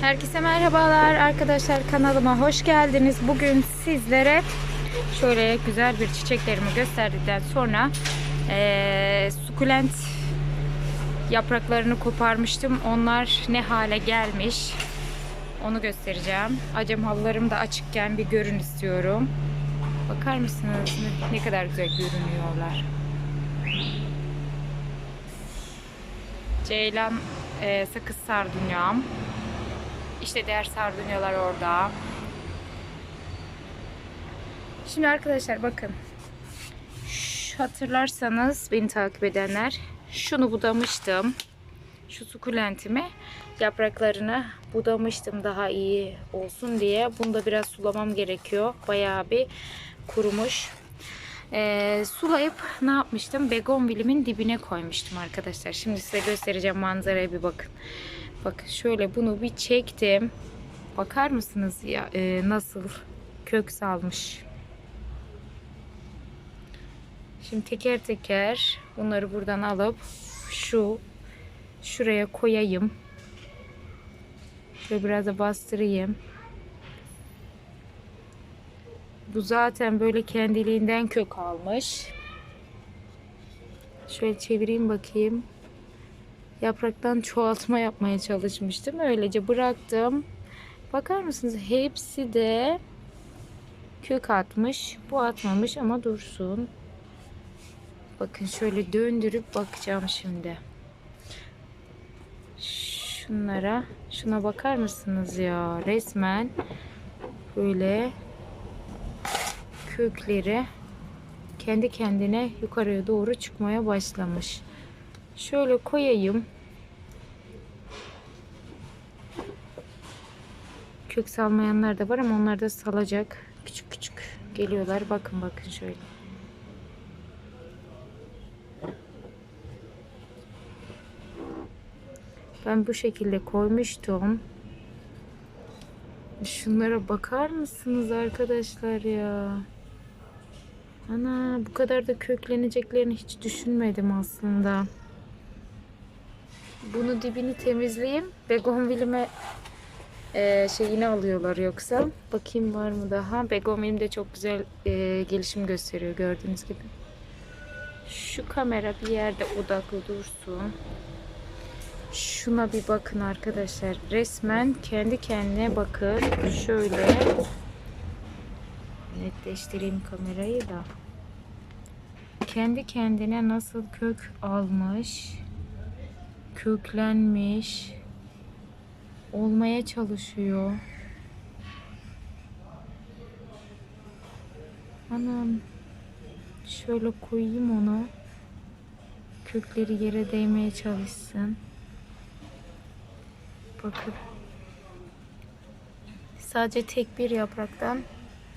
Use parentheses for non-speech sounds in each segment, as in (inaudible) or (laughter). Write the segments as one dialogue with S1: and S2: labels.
S1: Herkese merhabalar arkadaşlar kanalıma hoş geldiniz. Bugün sizlere şöyle güzel bir çiçeklerimi gösterdikten sonra eee sukulent yapraklarını koparmıştım. Onlar ne hale gelmiş onu göstereceğim. Acem halılarım da açıkken bir görün istiyorum. Bakar mısınız ne, kadar güzel görünüyorlar. Ceylan eee, sakız sardunyam. İşte diğer sardunyalar orada. Şimdi arkadaşlar bakın. Şu, hatırlarsanız beni takip edenler şunu budamıştım. Şu sukulentimi yapraklarını budamıştım daha iyi olsun diye. Bunu da biraz sulamam gerekiyor. Bayağı bir kurumuş. Ee, sulayıp ne yapmıştım? Begonvilimin dibine koymuştum arkadaşlar. Şimdi size göstereceğim manzaraya bir bakın. Bakın şöyle bunu bir çektim. Bakar mısınız ya e, nasıl kök salmış. Şimdi teker teker bunları buradan alıp şu şuraya koyayım. Şöyle biraz da bastırayım. Bu zaten böyle kendiliğinden kök almış. Şöyle çevireyim bakayım yapraktan çoğaltma yapmaya çalışmıştım. Öylece bıraktım. Bakar mısınız? Hepsi de kök atmış. Bu atmamış ama dursun. Bakın şöyle döndürüp bakacağım şimdi. Şunlara, şuna bakar mısınız ya? Resmen böyle kökleri kendi kendine yukarıya doğru çıkmaya başlamış. Şöyle koyayım. Kök salmayanlar da var ama onlar da salacak. Küçük küçük geliyorlar. Bakın bakın şöyle. Ben bu şekilde koymuştum. Şunlara bakar mısınız arkadaşlar ya? Ana bu kadar da kökleneceklerini hiç düşünmedim aslında. Bunu dibini temizleyeyim. Begonvilime e, şeyini alıyorlar yoksa. Bakayım var mı daha. Begonvilim de çok güzel e, gelişim gösteriyor gördüğünüz gibi. Şu kamera bir yerde odaklı dursun. Şuna bir bakın arkadaşlar. Resmen kendi kendine bakın. Şöyle netleştireyim kamerayı da. Kendi kendine nasıl kök almış, köklenmiş, olmaya çalışıyor. Anam. Şöyle koyayım onu. Kökleri yere değmeye çalışsın. Bakın. Sadece tek bir yapraktan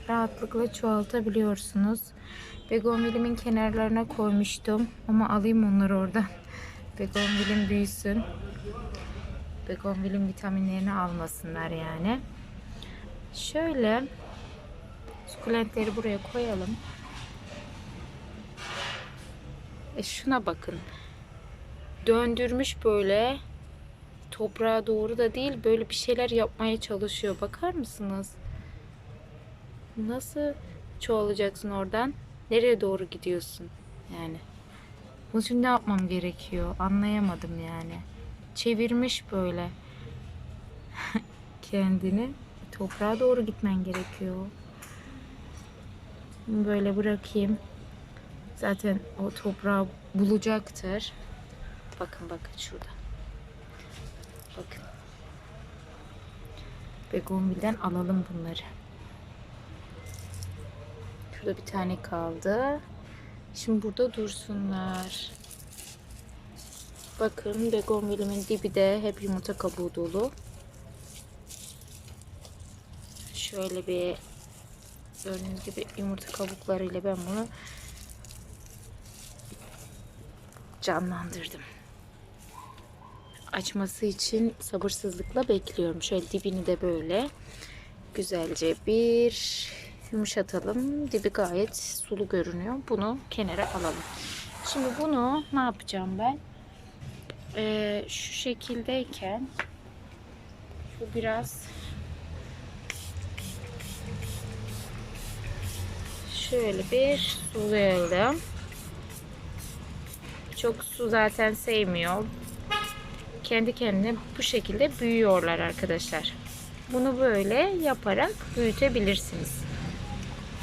S1: rahatlıkla çoğaltabiliyorsunuz. Begonvilimin kenarlarına koymuştum ama alayım onları oradan. Begonvilim büyüsün. Begonvilin vitaminlerini almasınlar yani. Şöyle sukulentleri buraya koyalım. E şuna bakın. Döndürmüş böyle toprağa doğru da değil böyle bir şeyler yapmaya çalışıyor. Bakar mısınız? Nasıl çoğalacaksın oradan? Nereye doğru gidiyorsun? Yani. Bunun için ne yapmam gerekiyor? Anlayamadım yani. Çevirmiş böyle. (laughs) Kendini. Toprağa doğru gitmen gerekiyor. Böyle bırakayım. Zaten o toprağı bulacaktır. Bakın bakın şurada. Bakın. Begonvil'den alalım bunları. Şurada bir tane kaldı. Şimdi burada dursunlar. Bakın begonvilimin dibi de hep yumurta kabuğu dolu. Şöyle bir gördüğünüz gibi yumurta kabuklarıyla ben bunu canlandırdım. Açması için sabırsızlıkla bekliyorum. Şöyle dibini de böyle güzelce bir yumuşatalım. Dibi gayet sulu görünüyor. Bunu kenara alalım. Şimdi bunu ne yapacağım ben? Ee, şu şekildeyken Bu biraz şöyle bir sulayalım. Çok su zaten sevmiyor. Kendi kendine bu şekilde büyüyorlar arkadaşlar. Bunu böyle yaparak büyütebilirsiniz.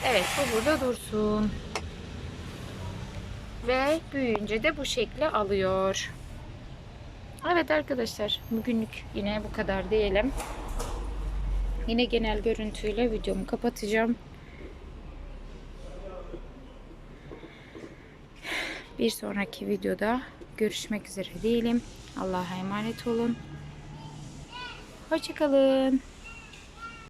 S1: Evet bu burada dursun. Ve büyüyünce de bu şekli alıyor. Evet arkadaşlar bugünlük yine bu kadar diyelim. Yine genel görüntüyle videomu kapatacağım. Bir sonraki videoda görüşmek üzere diyelim. Allah'a emanet olun. Hoşçakalın.